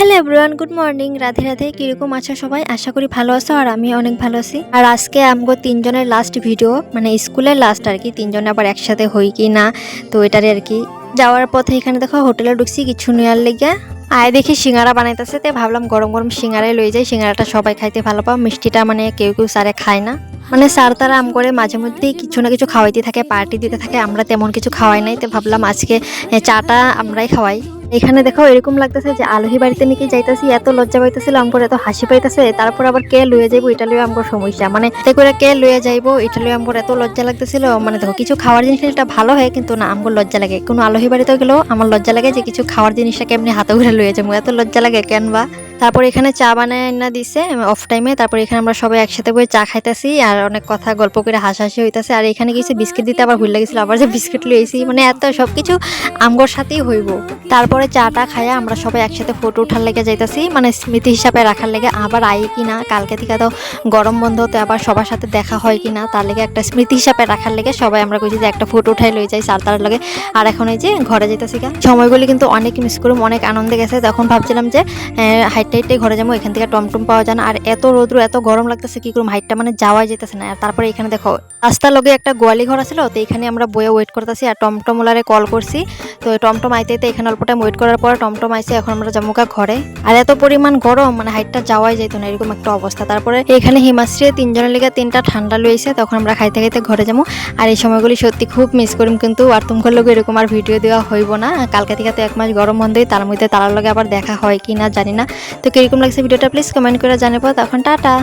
Hello everyone good morning Radhe Radhe, কীরকম আছো সবাই? আশা করি ভালো আছো আর আমি অনেক ভালো আছি। আর আজকে আমগো তিনজনের লাস্ট ভিডিও মানে স্কুলের লাস্ট আর কি, তিনজনে আবার একসাথে হই কি না, তো এটারে আর কি। যাওয়ার পথে এখানে দেখো, হোটেলে ঢুকছি, কিছু নেওয়ার লেগে আয় দেখি সিঙ্গারা বানাইতেছে তাই ভাবলাম গরম গরম সিঙ্গারাই লই যাই, সিঙ্গারাটা সবাই খাইতে ভালো পাও, মিষ্টিটা মানে কেউ কেউ সারে খায় না। মানে স্যার তারা আম করে মাঝে মধ্যেই কিছু না কিছু খাওয়াইতে থাকে পার্টি দিতে থাকে, আমরা তেমন কিছু খাওয়াই নাই, তো ভাবলাম আজকে চাটা আমরাই খাওয়াই। এখানে দেখো এরকম লাগতেছে যে আলহী বাড়িতে নাকি যাইতেছি, এত লজ্জা পাইতেছিল আমগর এত হাসি পাইতেছে, তারপর আবার কে লয়ে যাইবো, এটা লয়ে আমগর সমস্যা। মানে তাই করে কে লয়ে যাইবো, এটা লয়ে আমগর এত লজ্জা লাগতেছিল মানে দেখো কিছু খাওয়ার জিনিস এটা ভালো হয়, কিন্তু না আমগর লজ্জা লাগে। কোনো আলহী বাড়িতে গেলেও আমার লজ্জা লাগে যে কিছু খাওয়ার জিনিসটা কেমনি হাতে ঘুরে লুয়ে যাব, এত লজ্জা লাগে কেন বা তারপর এখানে চা বানায় না দিছে অফ টাইমে তারপর এখানে আমরা সবাই একসাথে বসে চা খাইতেছি আর অনেক কথা, গল্প করে হাসাহাসি হইতাছে। আর এখানে কিছু বিস্কিট দিতে আবার ভুল লাগেছিল, আবার যে বিস্কিট লইছি। মানে এত সবকিছু আমগর সাথেই হইব। তারপরে চাটা খাইয়া আমরা সবাই একসাথে ফটো উঠার লেগে যাইতেছি। মানে স্মৃতি হিসাবে রাখার লেগে আবার আই কিনা কালকে থেকে তো গরম বন্ধ হতে আবার সবার সাথে দেখা হয় কিনা তার লেগে একটা স্মৃতি হিসাবে রাখার লেগে সবাই আমরা কইছি যে একটা ফটো উঠাই লই যাই সার তার লগে। আর এখন এই যে ঘরে যেতেছি গা। সময়গুলি কিন্তু অনেক মিস করুম, অনেক আনন্দে গেছে। তখন ভাবছিলাম যে হাইট টাইটে ঘরে যাব, এখান থেকে টমটম পাওয়া যায় না। আর এত রোদ্র, এত গরম লাগতেছে, কি করুম হাইটটা মানে যাওয়াই যেতেছে না। আর তারপরে এখানে দেখো, রাস্তার লগে একটা গোয়ালি ঘর আছিল, তো এখানে আমরা বয়ে ওয়েট করতেছি, আর টমটম ওলারে কল করছি। তো টমটম আইতে আইতে এখানে অল্প টাইম ওয়েট করার পর টমটম আইসে, এখন আমরা জামুকা ঘরে। আর এত পরিমাণ গরম মানে হাইটটা যাওয়াই যেত না, এরকম একটা অবস্থা। তারপরে এখানে হিমাশ্রী তিনজনের লেগে তিনটা ঠান্ডা লইছে, তখন আমরা খাইতে খাইতে ঘরে যাব। আর এই সময়গুলি সত্যি খুব মিস করিম, কিন্তু আর তোমার লোক এরকম আর ভিডিও দেওয়া হইব না। কালকে থেকে তো এক মাস গরম বন্ধই, তার মধ্যে তার লগে আবার দেখা হয় কি না জানি না। তো কীরকম লাগছে ভিডিওটা প্লিজ কমেন্ট করে জানাব। তখন টাটা।